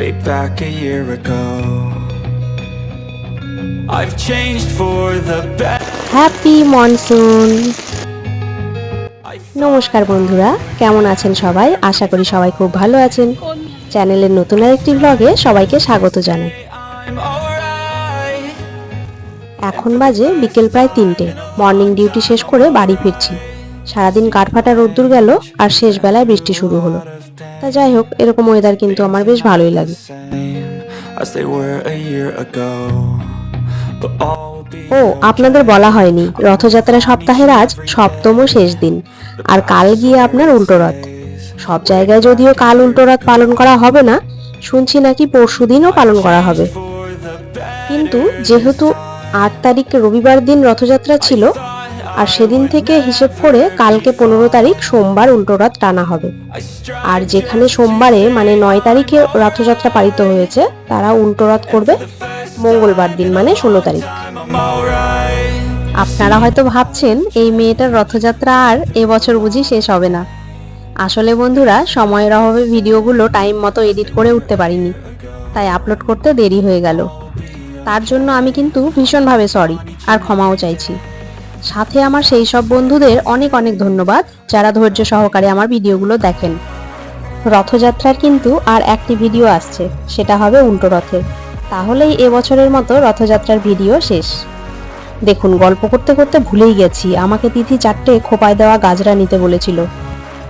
way back a year ago. I've changed for the better. Happy monsoon নমস্কার বন্ধুরা কেমন আছেন সবাই? আশা করি সবাই খুব ভালো আছেন। চ্যানেলের নতুন আরেকটি ব্লগে সবাইকে স্বাগত জানাই. এখন বাজে বিকেল প্রায় তিনটে। মর্নিং ডিউটি শেষ করে বাড়ি ফিরছি। সারাদিন কাঠফাটা রোদ্দুর গেল আর শেষ বেলায় বৃষ্টি শুরু হলো। তা যাই হোক, এরকম ওয়েদার কিন্তু আমার বেশ ভালোই লাগে ও, আপনাদের বলা হয়নি, রথযাত্রা সপ্তাহের আজ সপ্তম শেষ দিন, আর কাল গিয়ে আপনার উল্টো রথ সব জায়গায় যদিও কাল উল্টো রথ পালন করা হবে না, শুনছি নাকি পরশু দিনও পালন করা হবে. কিন্তু যেহেতু আট তারিখ রবিবার দিন রথযাত্রা ছিল আর সেদিন থেকে হিসেব করে কালকে পনেরো তারিখ সোমবার উল্টো রথ টানা হবে। আর যেখানে সোমবারে মানে নয় তারিখে রথযাত্রা পালিত হয়েছে, তারা উল্টো রথ করবে মঙ্গলবার দিন মানে ষোলো তারিখ। আপনারা হয়তো ভাবছেন, এই মেয়েটার রথযাত্রা আর এবছর বুঝি শেষ হবে না। আসলে বন্ধুরা, সময়ের অভাবে ভিডিওগুলো টাইম মতো এডিট করে উঠতে পারিনি। তাই আপলোড করতে দেরি হয়ে গেল। তার জন্য আমি কিন্তু ভীষণভাবে সরি, আর ক্ষমাও চাইছি। সাথে আমার সেই সব বন্ধুদের অনেক অনেক ধন্যবাদ যারা ধৈর্য সহকারে আমার ভিডিওগুলো দেখেন। রথযাত্রার কিন্তু আর একটি ভিডিও আসছে, সেটা হবে উল্টো রথের তাহলেই এবছরের মতো রথযাত্রার ভিডিও শেষ। দেখুন, গল্প করতে করতে ভুলেই গেছি। আমাকে তিথি চারটে খোপায় দেওয়া গাজরা নিতে বলেছিল।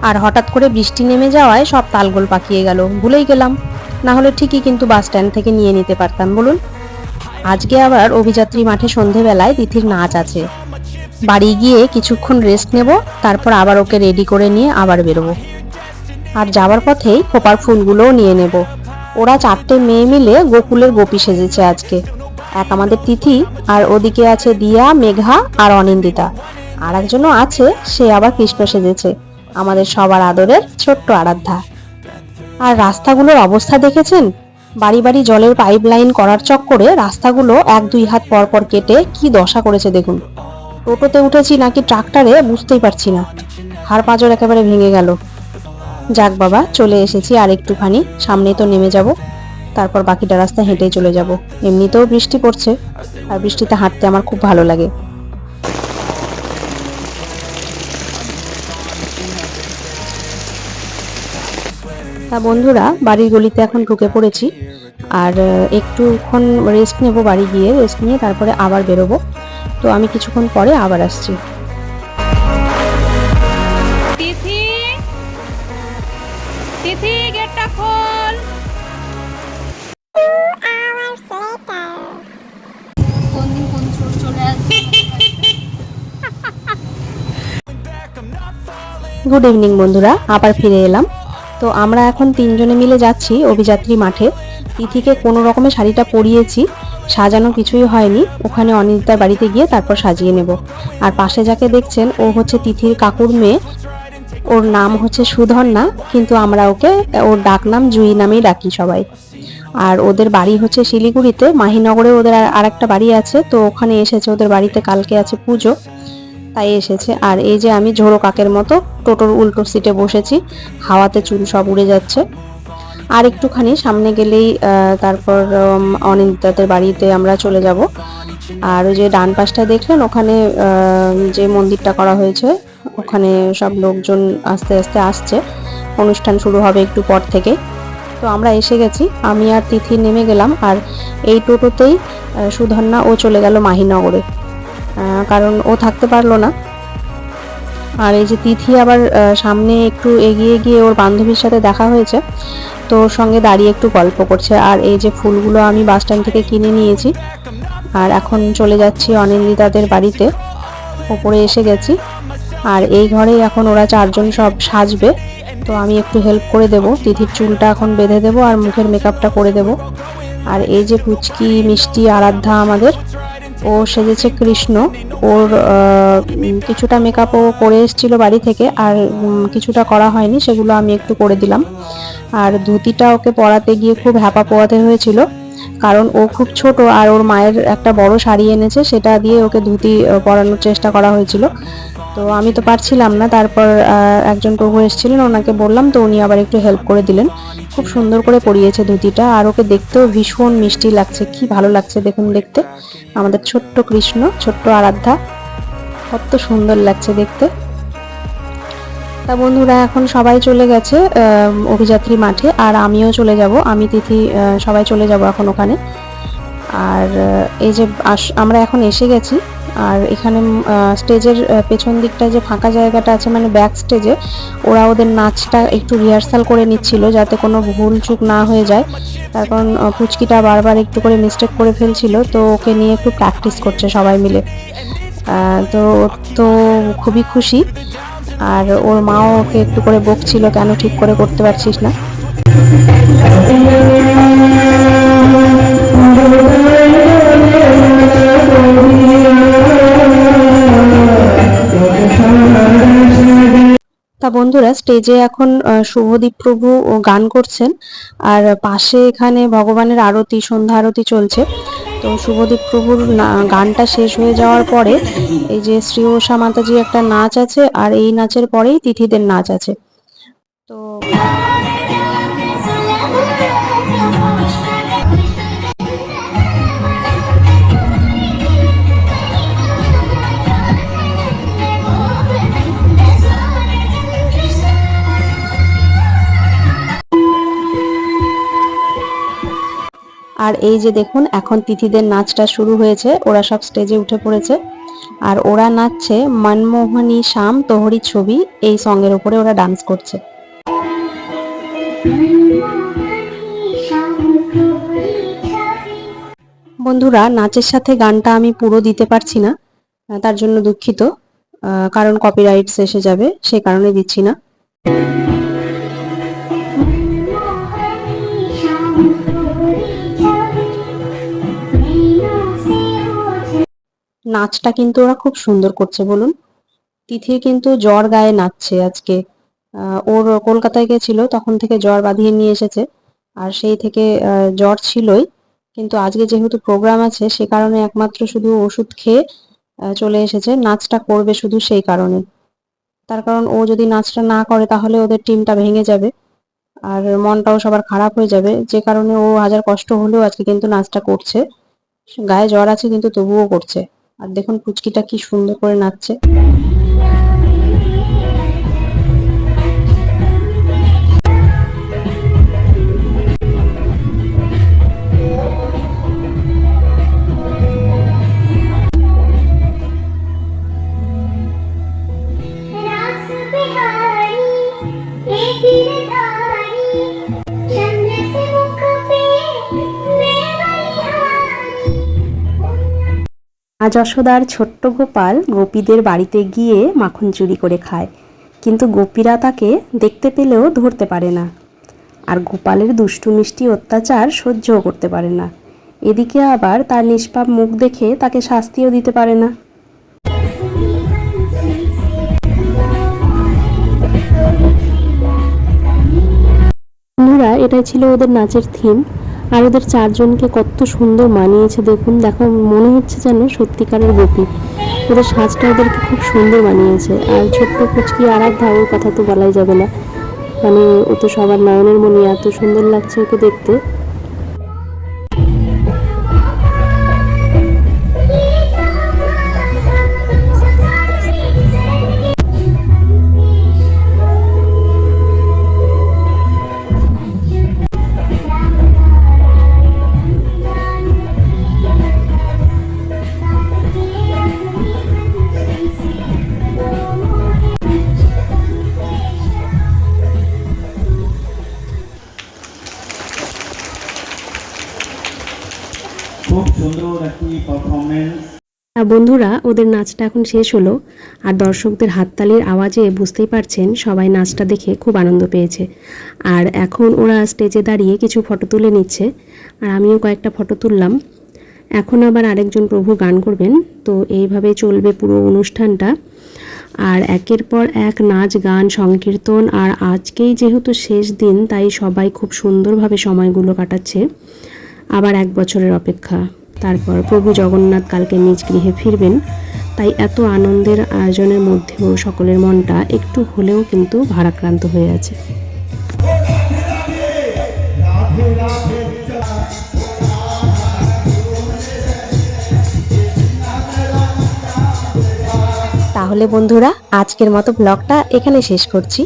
আর হঠাৎ করে বৃষ্টি নেমে যাওয়ায় সব তালগোল পাকিয়ে গেল। ভুলেই গেলাম। না হলে ঠিকই কিন্তু বাস স্ট্যান্ড থেকে নিয়ে নিতে পারতাম, বলুন। আজকে আবার অভিযাত্রী মাঠে সন্ধেবেলায় তিথির নাচ আছে। বাড়ি গিয়ে কিছুক্ষণ রেস্ট নেব, তারপর আবার ওকে রেডি করে নিয়ে আবার বেরোবো। আর যাবার পথেই খোপার ফুলগুলোও নিয়ে নেব। ওরা চারটে মেয়ে মিলে গোকুলের গোপী সেজেছে আজকে। এক আমাদের তিথি, আর ওদিকে আছে দিয়া, মেঘা আর অনিন্দিতা। আর একজনও আছে, সে আবার কৃষ্ণ সেজেছে। আমাদের সবার আদরের ছোট্ট আরাধ্যা। আর রাস্তাগুলোর অবস্থা দেখেছেন? বাড়ি বাড়ি জলের পাইপ লাইন করার চক্করে রাস্তাগুলো এক দুই হাত পর পর কেটে কি দশা করেছে দেখুন। টোটোতে উঠেছি নাকি ট্রাক্টরে বুঝতেই পারছি না। হাড় পাঁজর একেবারে ভেঙে গেল। যাক বাবা, চলে এসেছি আর একটুখানি। সামনেই তো নেমে যাব। তারপর বাকিটা রাস্তা হেঁটেই চলে যাব। এমনিতেও বৃষ্টি পড়ছে আর বৃষ্টিতে হাঁটতে আমার খুব ভালো লাগে। তা বন্ধুরা, বাড়ির গলিতে এখন ঢুকে পড়েছি। আর একটুক্ষণ রেস্ট নেব বাড়ি গিয়ে রেস্ট নিয়ে তারপরে আবার বেরোবো। তো আমি কিছুক্ষণ পরে আবার আসছি। তিথি তিথি গেটটা খোল। কোন দিন কোন চোর চলে আসবে গুড ইভিনিং বন্ধুরা আবার ফিরে এলাম। তো আমরা এখন তিনজনে মিলে যাচ্ছি অভিযাত্রী মাঠে। তিথিকে কোনো রকমের শাড়িটা পরিয়েছি। সাজানো কিছুই হয়নি। ওখানে অনিন্দিতার বাড়িতে গিয়ে তারপর সাজিয়ে নেব। আর পাশে যাকে দেখছেন, ও হচ্ছে তিথির কাকুর মেয়ে। ওর নাম হচ্ছে সুধন্যা কিন্তু আমরা ওকে, ওর ডাক নাম জুই নামেই ডাকি সবাই। আর ওদের বাড়ি হচ্ছে শিলিগুড়িতে। মাহিনগরে ওদের আর- আরেকটা বাড়ি আছে। তো ওখানে এসেছে ওদের বাড়িতে কালকে আছে পুজো। তাই এসেছে। আর এই যে আমি ঝোড়ো কাকের মতো টোটোর উল্টো সিটে বসেছি। হাওয়াতে চুল সব উড়ে যাচ্ছে। আর একটুখানি সামনে গেলেই তারপর উম, অনিন্দিতাদের বাড়িতে আমরা চলে যাব। আর ওই যে ডান পাশটা দেখলেন ওখানে যে মন্দিরটা করা হয়েছে ওখানে সব লোকজন আস্তে আস্তে আসছে। অনুষ্ঠান শুরু হবে একটু পর থেকে। তো আমরা এসে গেছি আমি আর তিথি নেমে গেলাম আর এই টোটোতেই সুধন্যা ও চলে গেল মাহিনগরে। কারণ ও থাকতে পারল না। আর এই যে তিথি আবার সামনে একটু এগিয়ে গিয়ে ওর বান্ধবীর সাথে দেখা হয়েছে, তো ওর সঙ্গে দাঁড়িয়ে একটু গল্প করছে। আর এই যে ফুলগুলো আমি বাস স্ট্যান্ড থেকে কিনে নিয়েছি, আর এখন চলে যাচ্ছি অনিন্দিতাদের বাড়িতে, ওপরে এসে গেছি। আর এই ঘরেই এখন ওরা চারজন সব সাজবে, তো আমি একটু হেল্প করে দেব। তিথির চুলটা এখন বেঁধে দেব আর মুখের মেকআপটা করে দেব। আর এই যে পুচকি, মিষ্টি, আরাধ্যা আমাদের ও সেজেছে কৃষ্ণ। ওর কিছুটা মেকআপও করে এসেছিল বাড়ি থেকে আর কিছুটা করা হয়নি, সেগুলো আমি একটু করে দিলাম। আর ধুতিটা ওকে পরাতে গিয়ে খুব হ্যাপা পোয়াতে হয়েছিল, কারণ ও খুব ছোট আর ওর মায়ের একটা বড় শাড়ি এনেছে, সেটা দিয়ে ওকে ধুতি পরানোর চেষ্টা করা হয়েছিল। তো আমি তো পারছিলাম না। তারপর একজন প্রভু এসেছিলেন, ওনাকে বললাম, তো উনি আবার একটু হেল্প করে দিলেন। খুব সুন্দর করে পরিয়েছে ধুতিটা, আর ওকে দেখতেও ভীষণ মিষ্টি লাগছে, কি ভালো লাগছে দেখুন দেখতে। আমাদের ছোট্ট কৃষ্ণ, ছোট্ট আরাধ্যা, কত সুন্দর লাগছে দেখতে। তা বন্ধুরা, এখন সবাই চলে গেছে অভিযাত্রী মাঠে, আর আমিও চলে যাব, আমি তিথি সবাই চলে যাব এখন ওখানে। আর এই যে আমরা এখন এসে গেছি। আর এখানে স্টেজের পেছন দিকটায় যে ফাঁকা জায়গাটা আছে মানে ব্যাক স্টেজে ওরা ওদের নাচটা একটু রিহার্সাল করে নিচ্ছিল যাতে কোনো ভুল চুক না হয়ে যায়। তার কারণ পুচকিটা বারবার একটু করে মিস্টেক করে ফেলছিল, তো ওকে নিয়ে একটু প্র্যাকটিস করছে সবাই মিলে। তো তো খুবই খুশি। আর ওর মাও ওকে একটু করে বকছিল, কেন ঠিক করে করতে পারছিস না? তা বন্ধুরা স্টেজে এখন শুভদীপ প্রভু গান করছেন। আর পাশে এখানে ভগবানের আরতি, সন্ধ্যা আরতি চলছে। তো শুভদীপ প্রভুর গানটা শেষ হয়ে যাওয়ার পরে এই যে শ্রী ওষা মাতাজি একটা নাচ আছে, আর এই নাচের পরেই তিথিদের নাচ আছে। তো আর এই যে দেখুন, এখন তিথিদের নাচটা শুরু হয়েছে, ওরা সব স্টেজে উঠে পড়েছে। আর ওরা নাচছে মনমোহনী শ্যাম তোহরি ছবি, এই সঙ্গের উপরে ওরা ডান্স করছে। বন্ধুরা, নাচের সাথে গানটা আমি পুরো দিতে পারছি না, তার জন্য দুঃখিত কারণ কপিরাইটস এসে যাবে, সে কারণে দিচ্ছি না। নাচটা কিন্তু ওরা খুব সুন্দর করছে, বলুন। তিথির কিন্তু জ্বর গায়ে নাচছে আজকে। ওর কলকাতায় গেছিল, তখন থেকে জ্বর বাঁধিয়ে নিয়ে এসেছে। আর সেই থেকে জ্বর ছিলই। কিন্তু আজকে যেহেতু প্রোগ্রাম আছে, সে কারণে একমাত্র শুধু ওষুধ খেয়ে চলে এসেছে। নাচটা করবে শুধু সেই কারণে। তার কারণ ও যদি নাচটা না করে, তাহলে ওদের টিমটা ভেঙে যাবে। আর মনটাও সবার খারাপ হয়ে যাবে। যে কারণে ও হাজার কষ্ট হলেও আজকে কিন্তু নাচটা করছে। গায়ে জ্বর আছে, কিন্তু তবুও করছে। আর দেখুন পুচকিটা কি সুন্দর করে নাচছে। আজ যশোদার ছোট্ট গোপাল গোপীদের বাড়িতে গিয়ে মাখন চুরি করে খায়। কিন্তু গোপীরা তাকে দেখতে পেলেও ধরতে পারে না। আর গোপালের দুষ্টু মিষ্টি অত্যাচার সহ্যও করতে পারে না। এদিকে আবার তার নিষ্পাপ মুখ দেখে তাকে শাস্তিও দিতে পারে না। বন্ধুরা, এটাই ছিল ওদের নাচের থিম আর ওদের চারজনকে কত সুন্দর মানিয়েছে, দেখুন, দেখো, মনে হচ্ছে যেন সত্যিকারের গোপী। ওদের সাজটা ওদেরকে খুব সুন্দর মানিয়েছে। আর ছোট্ট কুচকি আরাধ্যা, ওর কথা তো বলাই যাবে না। মানে ও তো সবার নয়নের মনে এত সুন্দর লাগছে ওকে দেখতে। পারফরমেন্স বন্ধুরা, ওদের নাচটা এখন শেষ হলো, আর দর্শকদের হাততালির আওয়াজে বুঝতেই পারছেন, সবাই নাচটা দেখে খুব আনন্দ পেয়েছে। আর এখন ওরা স্টেজে দাঁড়িয়ে কিছু ফটো তুলে নিচ্ছে, আর আমিও কয়েকটা ফটো তুললাম। এখন আবার আরেকজন প্রভু গান করবেন, তো এইভাবে চলবে পুরো অনুষ্ঠানটা। আর একের পর এক নাচ, গান, সংকীর্তন, আর আজকেই যেহেতু শেষ দিন, তাই সবাই খুব সুন্দরভাবে সময়গুলো কাটাচ্ছে। আবার এক বছরের অপেক্ষা। তারপর প্রভু জগন্নাথ কালকে নিজ গৃহে ফিরবেন। তাই এত আনন্দের আয়োজনের মধ্যেও সকলের মনটা একটু হলেও কিন্তু ভারাক্রান্ত হয়ে আছে। তাহলে বন্ধুরা, আজকের মতো ব্লগটা এখানে শেষ করছি।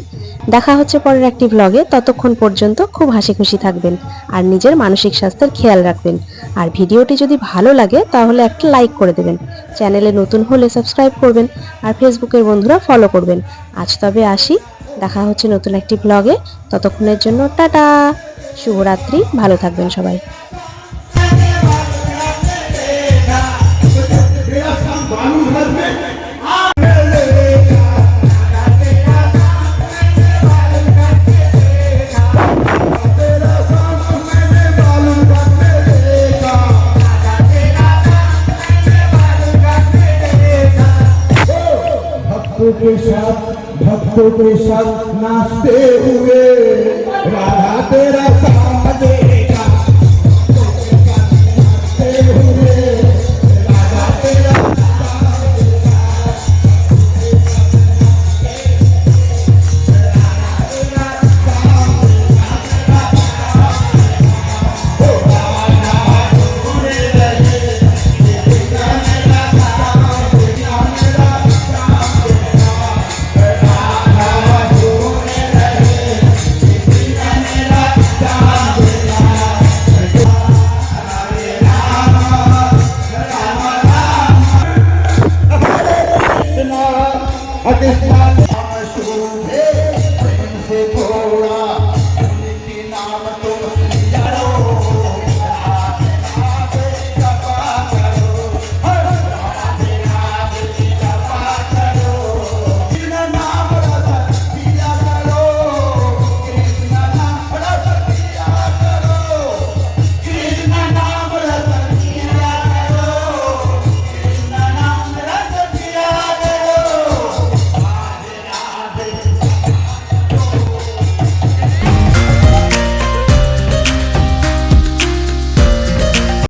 দেখা হচ্ছে পরের একটি ব্লগে ততক্ষণ পর্যন্ত খুব হাসি খুশি থাকবেন আর নিজের মানসিক স্বাস্থ্যের খেয়াল রাখবেন। আর ভিডিওটি যদি ভালো লাগে, তাহলে একটা লাইক করে দেবেন। চ্যানেলে নতুন হলে সাবস্ক্রাইব করবেন আর ফেসবুকের বন্ধুরা ফলো করবেন। আজ তবে আসি। দেখা হচ্ছে নতুন একটি ব্লগে ততক্ষণের জন্য টাটা! শুভরাত্রি। ভালো থাকবেন সবাই। के साथ भक्तों के साथ नाचते हुए राधा तेरा